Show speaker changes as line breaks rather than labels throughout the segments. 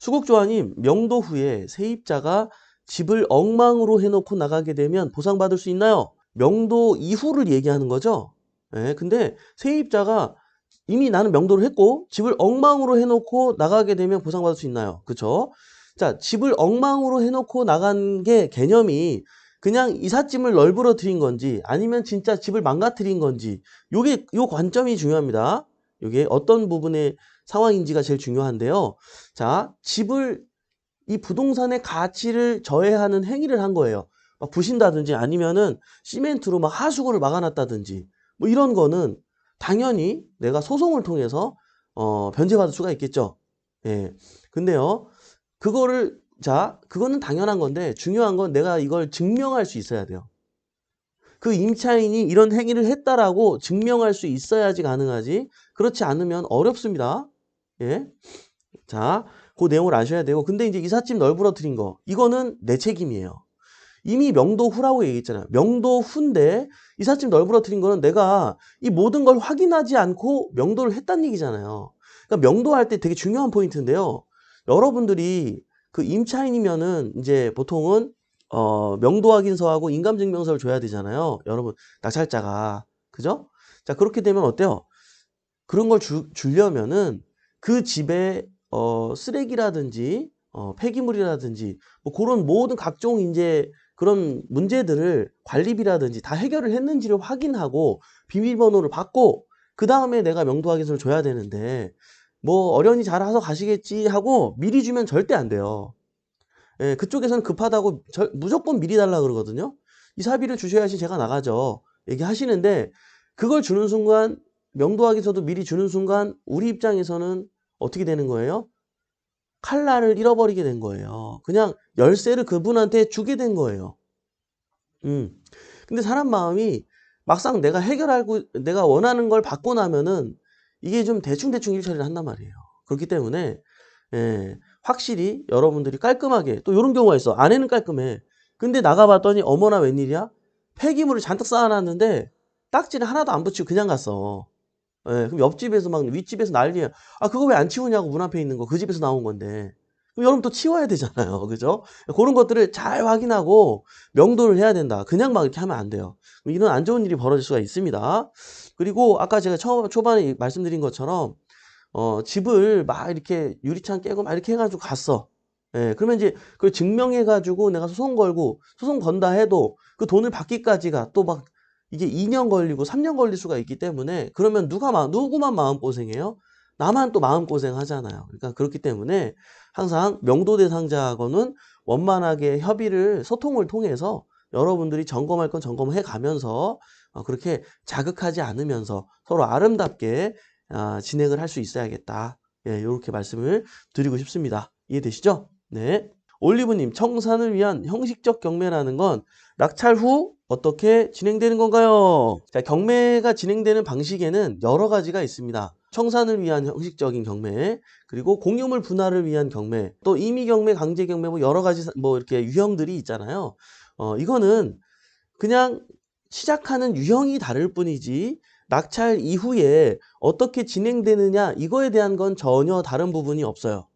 수국조아님, 명도 후에 세입자가 집을 엉망으로 해놓고 나가게 되면 보상받을 수 있나요? 명도 이후를 얘기하는 거죠. 예, 근데 세입자가 이미 나는 명도를 했고 집을 엉망으로 해놓고 나가게 되면 보상받을 수 있나요? 그쵸? 자, 집을 엉망으로 해놓고 나간 게 개념이 그냥 이삿짐을 널브러뜨린 건지 아니면 진짜 집을 망가뜨린 건지 요게 요 관점이 중요합니다. 요게 어떤 부분의 상황인지가 제일 중요한데요. 자, 집을 이 부동산의 가치를 저해하는 행위를 한 거예요. 막 부신다든지 아니면은 시멘트로 막 하수구를 막아놨다든지 뭐 이런 거는 당연히 내가 소송을 통해서 어, 변제받을 수가 있겠죠. 예. 근데요, 그거를 자, 그거는 당연한 건데 중요한 건 내가 이걸 증명할 수 있어야 돼요. 그 임차인이 이런 행위를 했다라고 증명할 수 있어야지 가능하지. 그렇지 않으면 어렵습니다. 예. 자, 그 내용을 아셔야 되고. 근데 이제 이삿짐 널브러뜨린 거. 이거는 내 책임이에요. 이미 명도 후라고 얘기했잖아요. 명도 후인데 이삿짐 널브러뜨린 거는 내가 이 모든 걸 확인하지 않고 명도를 했다는 얘기잖아요. 그러니까 명도할 때 되게 중요한 포인트인데요. 여러분들이 그 임차인이면은 이제 보통은 어, 명도 확인서하고 인감증명서를 줘야 되잖아요. 여러분, 낙찰자가. 그죠? 자, 그렇게 되면 어때요? 그런 걸 주, 주려면은 그 집에 어, 쓰레기라든지 어, 폐기물이라든지 뭐 그런 모든 각종 이제 그런 문제들을 관리비라든지 다 해결을 했는지를 확인하고 비밀번호를 받고 그 다음에 내가 명도 확인서를 줘야 되는데 뭐 어련히 잘해서 가시겠지 하고 미리 주면 절대 안 돼요. 예, 그쪽에서는 급하다고 절- 무조건 미리 달라 그러거든요. 이 사비를 주셔야지 제가 나가죠. 얘기하시는데 그걸 주는 순간 명도하기서도 미리 주는 순간 우리 입장에서는 어떻게 되는 거예요? 칼날을 잃어버리게 된 거예요. 그냥 열쇠를 그분한테 주게 된 거예요. 음. 근데 사람 마음이 막상 내가 해결하고 내가 원하는 걸 받고 나면은 이게 좀 대충대충 일 처리를 한단 말이에요. 그렇기 때문에 예, 확실히 여러분들이 깔끔하게 또 이런 경우가 있어. 아내는 깔끔해. 근데 나가봤더니 어머나 웬일이야? 폐기물을 잔뜩 쌓아놨는데 딱지를 하나도 안 붙이고 그냥 갔어. 예, 그럼 옆집에서 막 윗집에서 난리야. 아 그거 왜 안 치우냐고 문 앞에 있는 거 그 집에서 나온 건데. 그럼 여러분 또 치워야 되잖아요. 그죠? 그런 것들을 잘 확인하고 명도를 해야 된다. 그냥 막 이렇게 하면 안 돼요. 이런 안 좋은 일이 벌어질 수가 있습니다. 그리고 아까 제가 처음 초반에 말씀드린 것처럼 어, 집을 막 이렇게 유리창 깨고 막 이렇게 해가지고 갔어. 예, 그러면 이제 그걸 증명해가지고 내가 소송 걸고 소송 건다 해도 그 돈을 받기까지가 또 막 이게 2년 걸리고 3년 걸릴 수가 있기 때문에 그러면 누가 마, 누구만 마음고생해요? 나만 또 마음고생 하잖아요. 그러니까 그렇기 때문에 항상 명도 대상자하고는 원만하게 협의를 소통을 통해서 여러분들이 점검할 건 점검해 가면서 어, 그렇게 자극하지 않으면서 서로 아름답게 아, 진행을 할 수 있어야겠다. 예, 이렇게 말씀을 드리고 싶습니다. 이해되시죠? 네. 올리브님, 청산을 위한 형식적 경매라는 건 낙찰 후 어떻게 진행되는 건가요? 자, 경매가 진행되는 방식에는 여러 가지가 있습니다. 청산을 위한 형식적인 경매, 그리고 공유물 분할을 위한 경매, 또 임의 경매, 강제 경매 뭐 여러 가지 사- 뭐 이렇게 유형들이 있잖아요. 어, 이거는 그냥 시작하는 유형이 다를 뿐이지 낙찰 이후에 어떻게 진행되느냐 이거에 대한 건 전혀 다른 부분이 없어요.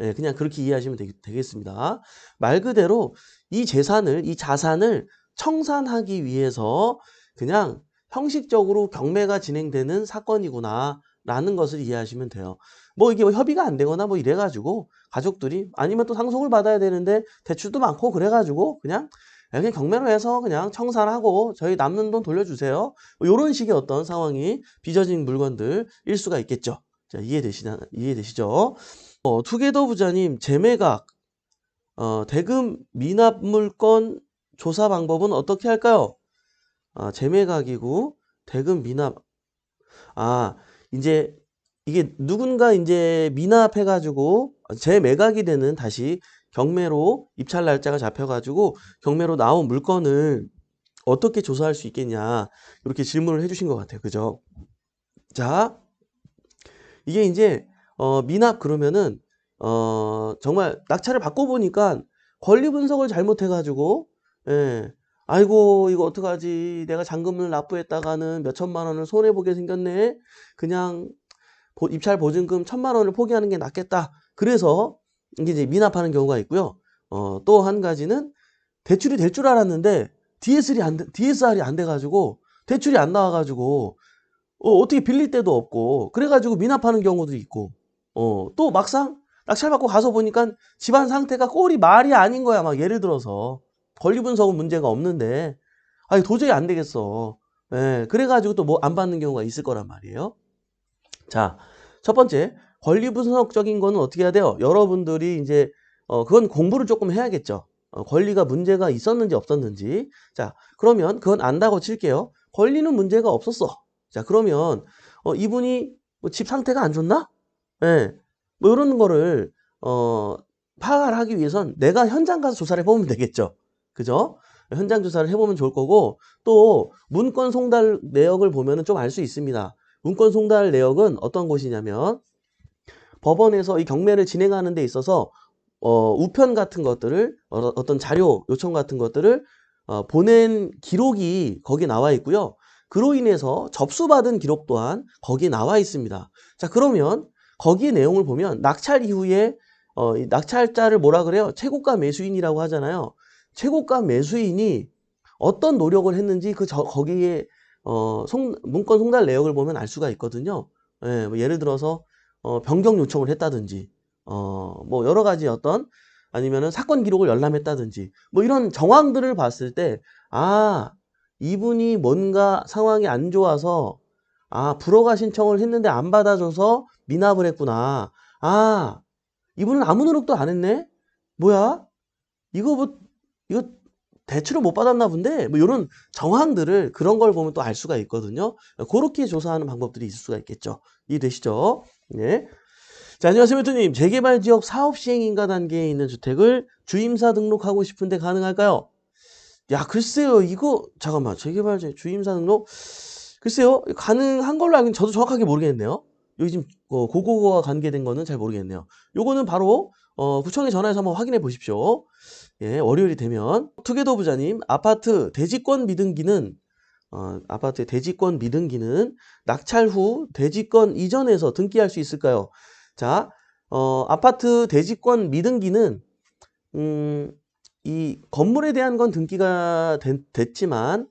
예, 그냥 그렇게 이해하시면 되 겠습니다말 그대로 이 재산을, 이 자산을 청산하기 위해서 그냥 형식적으로 경매가 진행되는 사건이구나 라는 것을 이해하시면 돼요. 뭐 이게 뭐 협의가 안 되거나 뭐 이래가지고 가족들이 아니면 또 상속을 받아야 되는데 대출도 많고 그래가지고 그냥 그냥 경매로 해서 그냥 청산하고 저희 남는 돈 돌려주세요. 뭐 이런 식의 어떤 상황이 빚어진 물건들 일 수가 있겠죠. 자, 이해되시나, 이해되시죠? 어, 투게더 부자님, 재매각, 어, 대금 미납 물건 조사 방법은 어떻게 할까요? 아, 재매각이고, 대금 미납. 아, 이제, 이게 누군가 이제 미납해가지고, 재매각이 되는 다시 경매로 입찰 날짜가 잡혀가지고, 경매로 나온 물건을 어떻게 조사할 수 있겠냐. 이렇게 질문을 해주신 것 같아요. 그죠? 자, 이게 이제, 어, 미납 그러면은, 어, 정말 낙찰을 받고 보니까 권리 분석을 잘못해가지고, 예, 아이고, 이거 어떡하지. 내가 잔금을 납부했다가는 몇 천만 원을 손해보게 생겼네. 그냥 보- 입찰 보증금 천만 원을 포기하는 게 낫겠다. 그래서 이게 이제 미납하는 경우가 있고요. 어, 또 한 가지는 대출이 될 줄 알았는데 DSR이 안, 돼- DSR이 안 돼가지고 대출이 안 나와가지고 어, 어떻게 빌릴 데도 없고 그래가지고 미납하는 경우도 있고 어, 또 막상 낙찰받고 가서 보니까 집안 상태가 꼴이 말이 아닌 거야. 막 예를 들어서 권리 분석은 문제가 없는데 아니 도저히 안 되겠어. 예, 그래가지고 또 뭐 안 받는 경우가 있을 거란 말이에요. 자, 첫 번째 권리 분석적인 거는 어떻게 해야 돼요? 여러분들이 이제 어, 그건 공부를 조금 해야겠죠. 어, 권리가 문제가 있었는지 없었는지. 자, 그러면 그건 안다고 칠게요. 권리는 문제가 없었어. 자, 그러면 어, 이분이 뭐 집 상태가 안 좋나? 예. 뭐 이런 거를 어, 파악을 하기 위해선 내가 현장 가서 조사를 해보면 되겠죠. 그죠? 현장 조사를 해보면 좋을 거고 또 문건 송달 내역을 보면은 좀알 수 있습니다. 문건 송달 내역은 어떤 곳이냐면 법원에서 이 경매를 진행하는 데 있어서 어, 우편 같은 것들을 어, 어떤 자료 요청 같은 것들을 어, 보낸 기록이 거기 나와 있고요. 그로 인해서 접수받은 기록 또한 거기에 나와 있습니다. 자, 그러면 거기 내용을 보면 낙찰 이후에 어, 이 낙찰자를 뭐라 그래요? 최고가 매수인이라고 하잖아요. 최고가 매수인이 어떤 노력을 했는지 그 저, 거기에 어, 송, 문건 송달 내역을 보면 알 수가 있거든요. 예, 뭐 예를 들어서 어, 변경 요청을 했다든지 어, 뭐 여러 가지 어떤 아니면은 사건 기록을 열람했다든지 뭐 이런 정황들을 봤을 때 아, 이분이 뭔가 상황이 안 좋아서 아, 불허가 신청을 했는데 안 받아줘서 미납을 했구나. 아, 이분은 아무 노력도 안 했네? 뭐야? 이거 뭐, 이거 대출을 못 받았나 본데? 뭐 이런 정황들을 그런 걸 보면 또 알 수가 있거든요. 그렇게 조사하는 방법들이 있을 수가 있겠죠. 이해되시죠? 네. 자, 안녕하세요, 멘토님. 재개발 지역 사업 시행 인가 단계에 있는 주택을 주임사 등록하고 싶은데 가능할까요? 야, 글쎄요, 이거, 잠깐만, 재개발 지역 주임사 등록? 글쎄요, 가능한 걸로 알고 저도 정확하게 모르겠네요. 여기 지금 어, 고고고가 관계된 거는 잘 모르겠네요. 요거는 바로 어, 구청에 전화해서 한번 확인해 보십시오. 예, 월요일이 되면 투게더 부자님 아파트 대지권 미등기는 어, 아파트의 대지권 미등기는 낙찰 후 대지권 이전에서 등기할 수 있을까요? 자, 어, 아파트 대지권 미등기는 음, 이 건물에 대한 건 등기가 된- 됐지만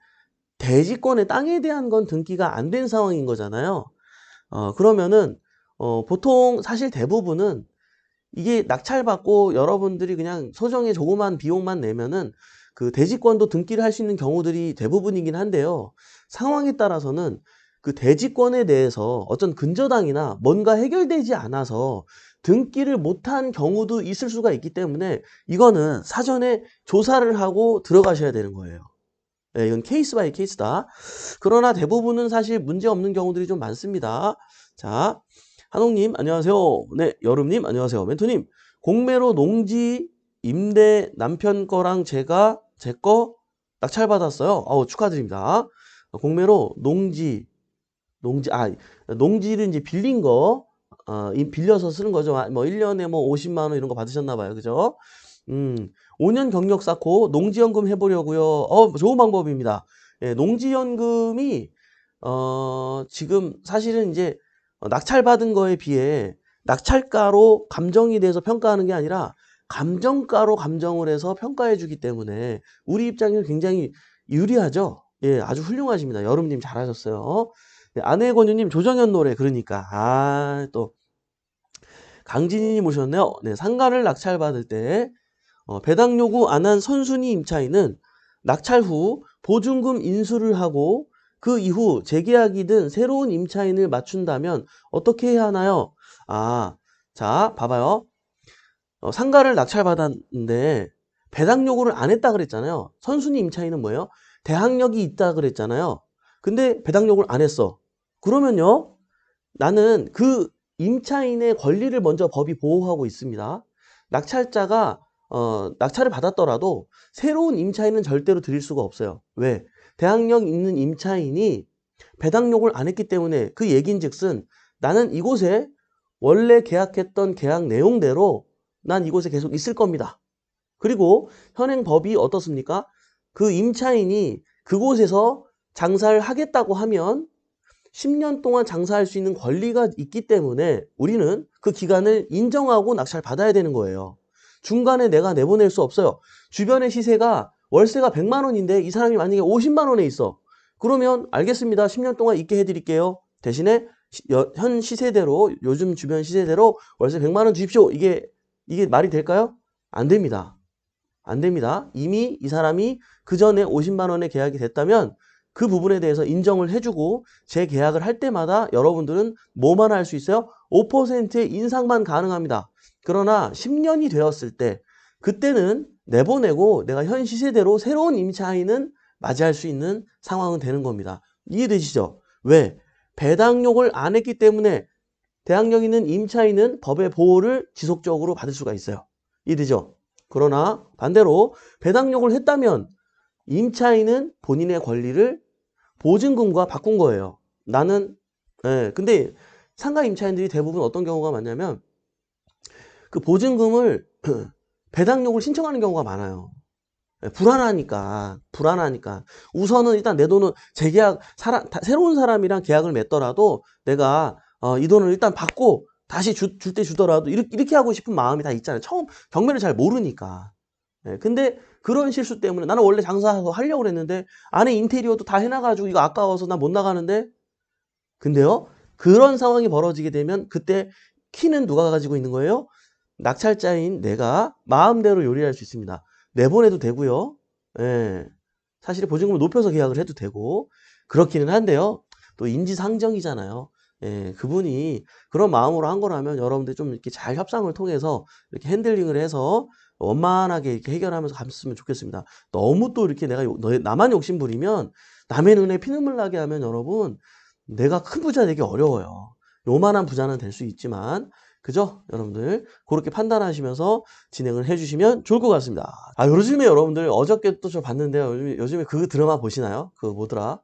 대지권의 땅에 대한 건 등기가 안 된 상황인 거잖아요. 어, 그러면은 어, 보통 사실 대부분은 이게 낙찰받고 여러분들이 그냥 소정의 조그만 비용만 내면은 그 대지권도 등기를 할 수 있는 경우들이 대부분이긴 한데요. 상황에 따라서는 그 대지권에 대해서 어떤 근저당이나 뭔가 해결되지 않아서 등기를 못한 경우도 있을 수가 있기 때문에 이거는 사전에 조사를 하고 들어가셔야 되는 거예요. 네, 이건 케이스 바이 케이스다. 그러나 대부분은 사실 문제 없는 경우들이 좀 많습니다. 자, 한옥님, 안녕하세요. 네, 여름님, 안녕하세요. 멘토님, 공매로 농지 임대 남편 거랑 제가 제 거 낙찰받았어요. 어우, 축하드립니다. 공매로 농지, 농지, 아, 농지를 이제 빌린 거, 어, 이- 빌려서 쓰는 거죠. 아, 뭐, 1년에 뭐 50만 원 이런 거 받으셨나 봐요. 그죠? 음, 5년 경력 쌓고 농지연금 해보려고요. 어, 좋은 방법입니다. 예, 농지연금이, 어, 지금 사실은 이제 어, 낙찰받은 거에 비해 낙찰가로 감정이 돼서 평가하는 게 아니라 감정가로 감정을 해서 평가해 주기 때문에 우리 입장에서 굉장히 유리하죠. 예, 아주 훌륭하십니다. 여름님 잘하셨어요. 네, 아내 권유님 조정현 노래 그러니까 아 또 강진희님 오셨네요. 네, 상가를 낙찰받을 때 어, 배당 요구 안 한 선순위 임차인은 낙찰 후 보증금 인수를 하고 그 이후 재계약이든 새로운 임차인을 맞춘다면 어떻게 해야 하나요? 아, 자, 봐봐요. 어, 상가를 낙찰받았는데 배당 요구를 안 했다 그랬잖아요. 선순위 임차인은 뭐예요? 대항력이 있다 그랬잖아요. 근데 배당 요구를 안 했어. 그러면요. 나는 그 임차인의 권리를 먼저 법이 보호하고 있습니다. 낙찰자가 어, 낙찰을 받았더라도 새로운 임차인은 절대로 드릴 수가 없어요. 왜? 대항력 있는 임차인이 배당 요구를 안 했기 때문에 그 얘긴즉슨 나는 이곳에 원래 계약했던 계약 내용대로 난 이곳에 계속 있을 겁니다. 그리고 현행 법이 어떻습니까? 그 임차인이 그곳에서 장사를 하겠다고 하면 10년 동안 장사할 수 있는 권리가 있기 때문에 우리는 그 기간을 인정하고 낙찰 받아야 되는 거예요. 중간에 내가 내보낼 수 없어요. 주변의 시세가 월세가 100만 원인데 이 사람이 만약에 50만 원에 있어. 그러면 알겠습니다. 10년 동안 있게 해드릴게요. 대신에 시- 여- 현 시세대로 요즘 주변 시세대로 월세 100만 원 주십시오. 이게 이게 말이 될까요? 안 됩니다. 안 됩니다. 이미 이 사람이 그 전에 50만 원에 계약이 됐다면 그 부분에 대해서 인정을 해주고 재계약을 할 때마다 여러분들은 뭐만 할 수 있어요? 5%의 인상만 가능합니다. 그러나 10년이 되었을 때 그때는 내보내고 내가 현 시세대로 새로운 임차인은 맞이할 수 있는 상황은 되는 겁니다. 이해되시죠? 왜? 배당욕을 안 했기 때문에 대항력 있는 임차인은 법의 보호를 지속적으로 받을 수가 있어요. 이해되죠? 그러나 반대로 배당욕을 했다면 임차인은 본인의 권리를 보증금과 바꾼 거예요. 나는 예, 근데 상가 임차인들이 대부분 어떤 경우가 많냐면 그 보증금을 배당욕을 신청하는 경우가 많아요. 예, 불안하니까 불안하니까 우선은 일단 내 돈은 재계약 사람 다- 새로운 사람이랑 계약을 맺더라도 내가 어, 이 돈을 일단 받고 다시 줄 때 주더라도 이렇게, 이렇게 하고 싶은 마음이 다 있잖아요. 처음 경매를 잘 모르니까. 예, 근데 그런 실수 때문에 나는 원래 장사하고 하려고 그랬는데 안에 인테리어도 다 해놔가지고 이거 아까워서 나 못 나가는데 근데요 그런 상황이 벌어지게 되면 그때 키는 누가 가지고 있는 거예요? 낙찰자인 내가 마음대로 요리할 수 있습니다. 내보내도 되고요. 예. 사실 보증금을 높여서 계약을 해도 되고 그렇기는 한데요. 또 인지상정이잖아요. 예, 그분이 그런 마음으로 한 거라면 여러분들 좀 이렇게 잘 협상을 통해서 이렇게 핸들링을 해서 원만하게 이렇게 해결하면서 갔으면 좋겠습니다. 너무 또 이렇게 내가 요- 너- 나만 욕심 부리면 남의 눈에 피눈물 나게 하면 여러분 내가 큰 부자 되기 어려워요. 요만한 부자는 될 수 있지만 그죠? 여러분들 그렇게 판단하시면서 진행을 해주시면 좋을 것 같습니다. 아 요즘에 여러분들 어저께 또 저 봤는데요. 요즘에, 요즘에 그 드라마 보시나요? 그 뭐더라?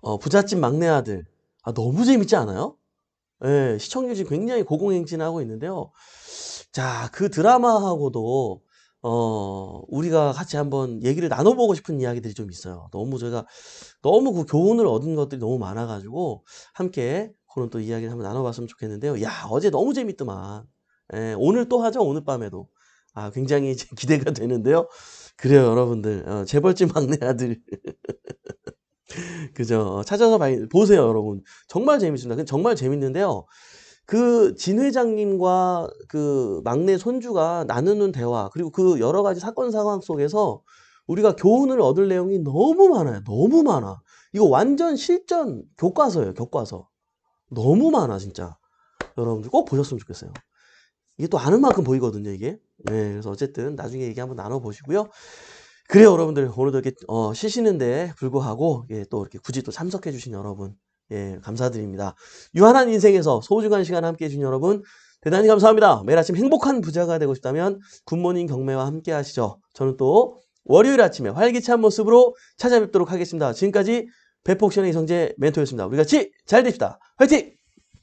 어, 부잣집 막내 아들. 아 너무 재밌지 않아요? 예, 시청률이 굉장히 고공행진하고 있는데요. 자, 그 드라마하고도 어, 우리가 같이 한번 얘기를 나눠보고 싶은 이야기들이 좀 있어요. 너무 제가 너무 그 교훈을 얻은 것들이 너무 많아가지고 함께 그런 또 이야기를 한번 나눠봤으면 좋겠는데요. 야, 어제 너무 재밌더만. 예, 오늘 또 하죠. 오늘 밤에도. 아, 굉장히 기대가 되는데요. 그래요, 여러분들. 어, 재벌집 막내 아들. 그죠. 어, 찾아서 봐이- 보세요, 여러분. 정말 재밌습니다. 정말 재밌는데요. 그 진 회장님과 그 막내 손주가 나누는 대화, 그리고 그 여러 가지 사건 상황 속에서 우리가 교훈을 얻을 내용이 너무 많아요. 너무 많아. 이거 완전 실전 교과서예요, 교과서. 너무 많아, 진짜. 여러분들 꼭 보셨으면 좋겠어요. 이게 또 아는 만큼 보이거든요, 이게. 네, 그래서 어쨌든 나중에 얘기 한번 나눠보시고요. 그래요, 여러분들. 오늘도 이렇게, 어, 쉬시는데 불구하고, 예, 또 이렇게 굳이 또 참석해주신 여러분, 예, 감사드립니다. 유한한 인생에서 소중한 시간 함께 해준 여러분, 대단히 감사합니다. 매일 아침 행복한 부자가 되고 싶다면, 굿모닝 경매와 함께 하시죠. 저는 또 월요일 아침에 활기찬 모습으로 찾아뵙도록 하겠습니다. 지금까지 배폭션의 이성재 멘토였습니다. 우리 같이 잘 됩시다. 화이팅!